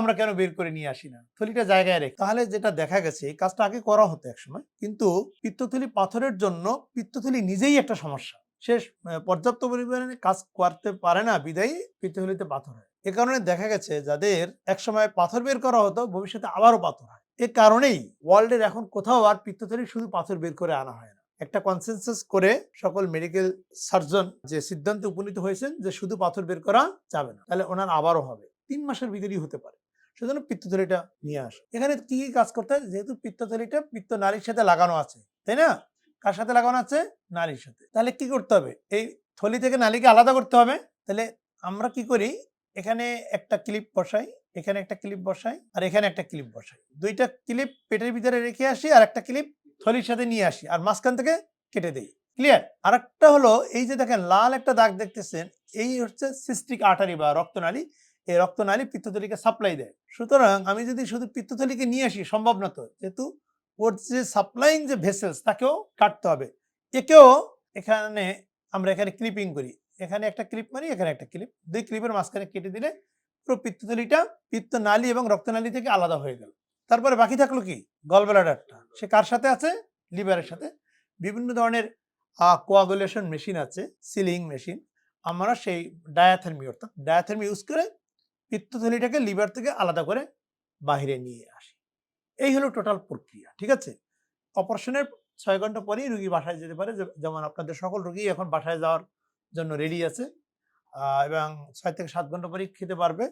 আমরা কেন বের করে নিয়ে আসি না? থলিটা জায়গায় রেখে। তাহলে যেটা দেখা গেছে, এই কাজটা আগে করা হতো একসময়, কিন্তু পিত্তথলি পাথরের জন্য পিত্তথলি নিজেই একটা সমস্যা। সে পর্যাপ্ত পরিমাণে কাজ করতে পারে না বিদায়ী পিত্তথলিতে পাথর হয়। এ কারণে দেখা গেছে যাদের একসময় পাথর বের করা হতো, ভবিষ্যতে আবারও পাথর হয়। এ কারণেই ওয়ার্ল্ডের এখন কোথাও আর পিত্তথলি শুধু পাথর বের করে আনা হয় না। একটা কনসেনসাস করে সকল মেডিকেল সার্জন যে সিদ্ধান্তে উপনীত হয়েছেন যে শুধু পাথর বের করা যাবে না, তাহলে ওনার আবারও হবে। তিন মাসের ভিতরেই হতে পারে। সেজন্য পিত্তথলিটা নিয়ে আসে। এখানে কি কি কাজ করতে হয়? যেহেতু পিত্তথলিটা পিত্ত নালীর সাথে লাগানো আছে, তাই না? কার সাথে লাগানো আছে? নালীর সাথে। তাহলে কি করতে হবে? এই থলি থেকে নালীকে আলাদা করতে হবে। তাহলে আমরা কি করি? এখানে একটা ক্লিপ বসাই, এখানে একটা ক্লিপ বসাই, আর এখানে একটা ক্লিপ বসাই। দুইটা ক্লিপ পেটের ভিতরে রেখে আসি, আর একটা ক্লিপ থলির সাথে নিয়ে আসি, আর মাঝখান থেকে কেটে দেই। ক্লিয়ার? আর একটা হলো, এই যে দেখেন, লাল একটা দাগ দেখতেছেন, এই হচ্ছে সিস্টিক আর্টারি বা রক্তনালী। এই রক্তনালী পিত্তথলিকে সাপ্লাই দেয়। সুতরাং আমি যদি শুধু পিত্তথলিকে নিয়ে আসি, সম্ভব না তো। যেহেতু ওর যে সাপ্লাইং যে ভেসেলস তাকেও কাটতে হবে। একেও এখানে আমরা এখানে ক্লিপিং করি। এখানে একটা ক্লিপ মারি, এখানে একটা ক্লিপ দুই ক্লিপের মাঝখানে কেটে দিলে পুরো পিত্তথলিটা পিত্তনালী এবং রক্তনালী থেকে আলাদা হয়ে গেল। তারপরে বাকি থাকল কি? গলব্লাডারটা। সে কার সাথে আছে? লিভারের সাথে। বিভিন্ন ধরনের কোয়াগুলেশন মেশিন আছে সিলিং মেশিন আমরা সেই ডায়াথার্মি অর্থাৎ ডায়াথার্মি ইউজ করে পিত্তথলিটাকে লিভার থেকে আলাদা করে বাহিরে নিয়ে আসি। এই হলো টোটাল প্রক্রিয়া, ঠিক আছে? অপারেশনের ছয় ঘণ্টা পরেই রুগী বাসায় যেতে পারে যেমন আপনাদের সকল রুগী এখন বাসায় যাওয়ার জন্য রেডি আছে। এবং ছয় থেকে সাত ঘণ্টা পরেই খেতে পারবে।